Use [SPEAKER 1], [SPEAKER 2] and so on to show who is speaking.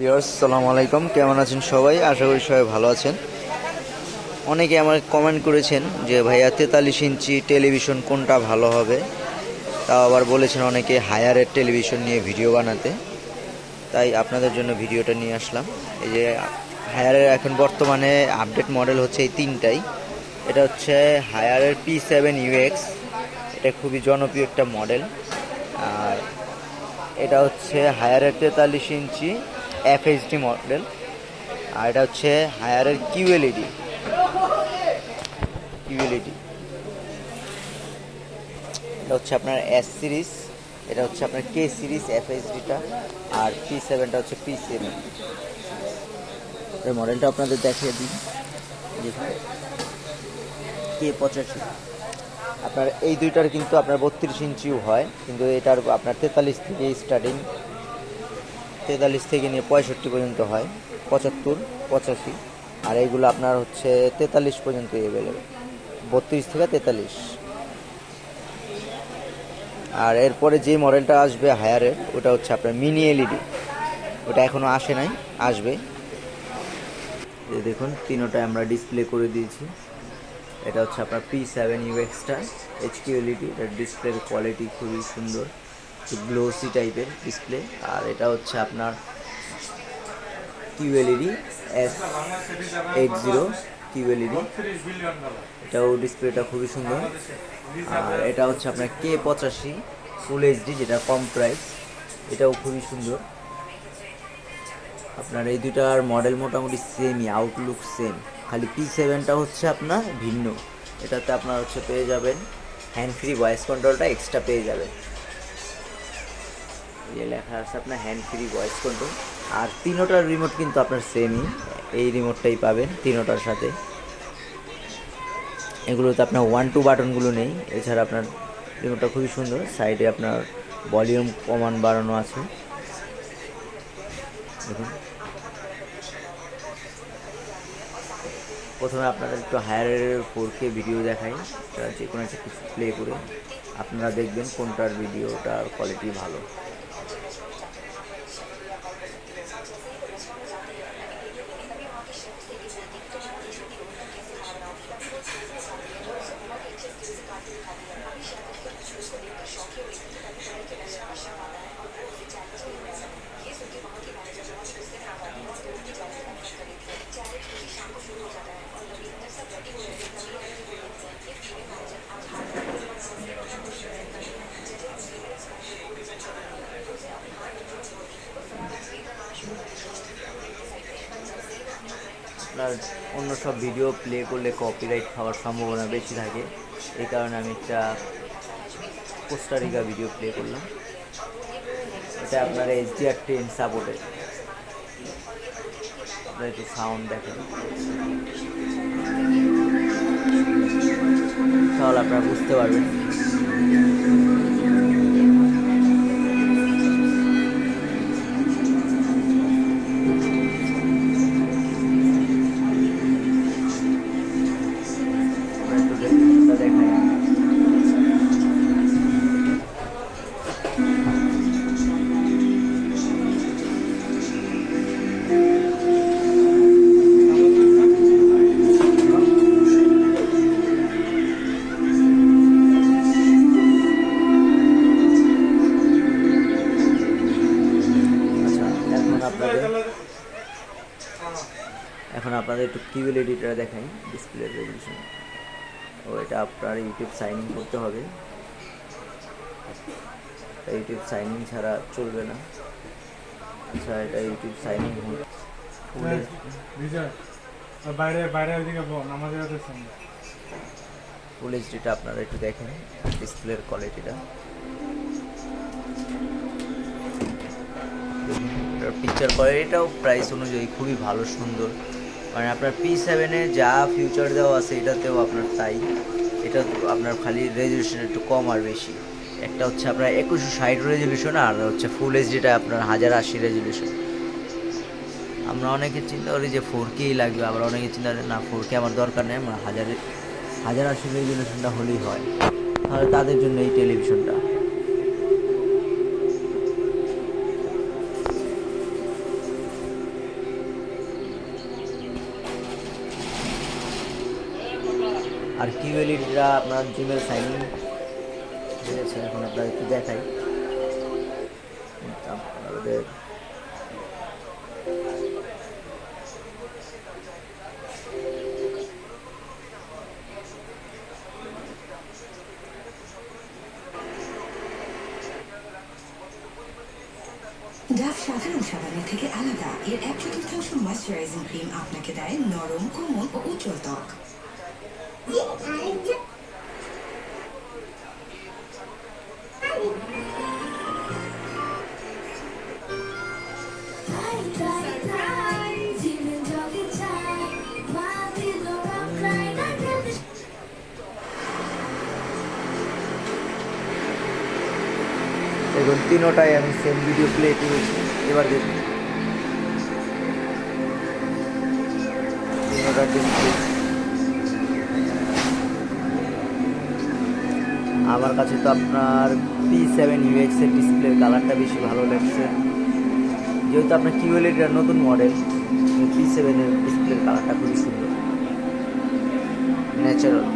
[SPEAKER 1] Viewers সালাম আলাইকুম। কেমন আছেন সবাই? আশা করি সবাই ভালো আছেন। অনেকে আমার কমেন্ট করেছেন যে, ভাইয়া, তেতাল্লিশ ইঞ্চি টেলিভিশন কোনটা ভালো হবে? তাও আবার বলেছেন অনেকে হায়ারের টেলিভিশন নিয়ে ভিডিও বানাতে। তাই আপনাদের জন্য ভিডিওটা নিয়ে আসলাম। এই যে হায়ারের এখন বর্তমানে আপডেট মডেল হচ্ছে এই তিনটাই। এটা হচ্ছে হায়ারের পি সেভেন ইউএক্স এটা খুবই জনপ্রিয় একটা মডেল আর এটা হচ্ছে হায়ারের তেতাল্লিশ ইঞ্চি এফএইচডি মডেল আর এটা হচ্ছে হায়ারের কিউএলইডি কিউএলইডি এটা হচ্ছে আপনার এস সিরিজ এটা হচ্ছে আপনার কে সিরিজ এফএইচডিটা আর পি সেভেনটা হচ্ছে পি সেভেন এই মডেলটা আপনাদের দেখিয়ে দিই। কে পঁচাশি। আপনার এই দুইটার কিন্তু আপনার বত্রিশ ইঞ্চিও হয়, কিন্তু এটার আপনার তেতাল্লিশ থেকে স্টার্টিং তেতাল্লিশ থেকে নিয়ে পঁয়ষট্টি পর্যন্ত হয়, পঁচাত্তর, পঁচাশি। আর এইগুলো আপনার হচ্ছে তেতাল্লিশ পর্যন্ত অ্যাভেলেবেল বত্রিশ থেকে তেতাল্লিশ। আর এরপরে যে মডেলটা আসবে হায়ারের ওটা হচ্ছে আপনার মিনি এলইডি ওটা এখনও আসে নাই, আসবে। দেখুন তিনোটা আমরা ডিসপ্লে করে দিয়েছি। এটা হচ্ছে আপনার পি সেভেন ইউএক্সটা এইচকিউ এলইডি এটার ডিসপ্লের কোয়ালিটি খুবই সুন্দর। গ্লোসি টাইপের ডিসপ্লে আর এটা হচ্ছে আপনার QLED S eight zero QLED এটাও ডিসপ্লেটা খুবই সুন্দর। আর এটা হচ্ছে আপনার কে পঁচাশি ফুল এইচডি যেটা কম প্রাইস এটাও খুবই সুন্দর। আপনার এই দুটার মডেল মোটামুটি সেমই আউটলুক সেম খালি পি সেভেনটা হচ্ছে আপনার ভিন্ন। এটাতে আপনার হচ্ছে পেয়ে যাবেন হ্যান্ড ফ্রি ভয়েস কন্ট্রোলটা এক্সট্রা পেয়ে যাবেন। যে লেখা আছে আপনার হ্যান্ড ফ্রি ভয়েস কন্ট্রোল আর তিনোটার রিমোট কিন্তু আপনার সেমই এই রিমোটটাই পাবেন তিনোটার সাথে। এগুলোতে আপনার ওয়ান টু বাটনগুলো নেই। এছাড়া আপনার রিমোটটা খুবই সুন্দর। সাইডে আপনার ভলিউম কমান বাড়ানো আছে। প্রথমে আপনাদের একটু হায়ারের ফোর কে ভিডিও দেখাই। যে কোনো একটা কিছু প্লে করে আপনারা দেখবেন কোনটার ভিডিওটার কোয়ালিটি ভালো। আপনার অন্য সব ভিডিও প্লে করলে কপিরাইট খাওয়ার সম্ভাবনা বেশি থাকে। এই কারণে আমি একটা কোস্টারিকা ভিডিও প্লে করলাম। এটা আপনার এইচডিআর টেন সাপোর্টেড আপনার একটু সাউন্ড দেখেন। তাহলে আপনারা বুঝতে পারবেন। আপনাদের এখন আপনাদের একটু কিউএল এডিটার দেখাই ডিসপ্লে রেজলিউশন ও এটা আপনার ইউটিউব সাইন ইন করতে হবে। ইউটিউব সাইন ইন ছাড়া চলবে না। আচ্ছা এটা ইউটিউব সাইন ইন
[SPEAKER 2] বাইরে বাইরে ওইদিকে বল আমাদের
[SPEAKER 1] ফুল এইচডিটা আপনারা একটু দেখেন ডিসপ্লের কোয়ালিটিটা পিকচার কোয়ালিটিটাও প্রাইস অনুযায়ী খুবই ভালো, সুন্দর। মানে আপনার পি সেভেনে যা ফিউচার দেওয়া আছে এটাতেও আপনার তাই। এটা আপনার খালি রেজলিউশন একটু কম আর বেশি। একটা হচ্ছে আপনার একুশশো ষাট রেজলিউশন আর হচ্ছে ফুল এইচডিটা আপনার হাজার আশি রেজলিউশন আমরা অনেকে চিন্তা করি যে ফোর কেই লাগবে, আবার অনেকে চিন্তা করি না ফোর কে আমার দরকার নেই, আমার হাজার হাজার আশি রেজলিউশনটা হলেই হয়। তাহলে তাদের জন্য এই টেলিভিশনটা আর কিউএলিটা আপনার জিমেল সাইন ইন হয়েছে এখন আপনার একটু দেখাই। আপনাদের
[SPEAKER 3] থেকে আলাদা, এর এক চতুর্থাংশ ময়শ্চারাইজিং ক্রিম আপনাকে দেয় নরম, কোমল ও উজ্জ্বল ত্বক।
[SPEAKER 1] দেখুন তিনোটাই আমি সেম ভিডিও প্লে করেছি। এবার দেখুন তিনোটা আমার কাছে তো আপনার পি সেভেন ইউএক্সের ডিসপ্লের কালারটা বেশি ভালো লাগছে। যেহেতু আপনার কিউএলইটার নতুন মডেল পি সেভেনের ডিসপ্লের কালারটা খুবই সুন্দর। ন্যাচারাল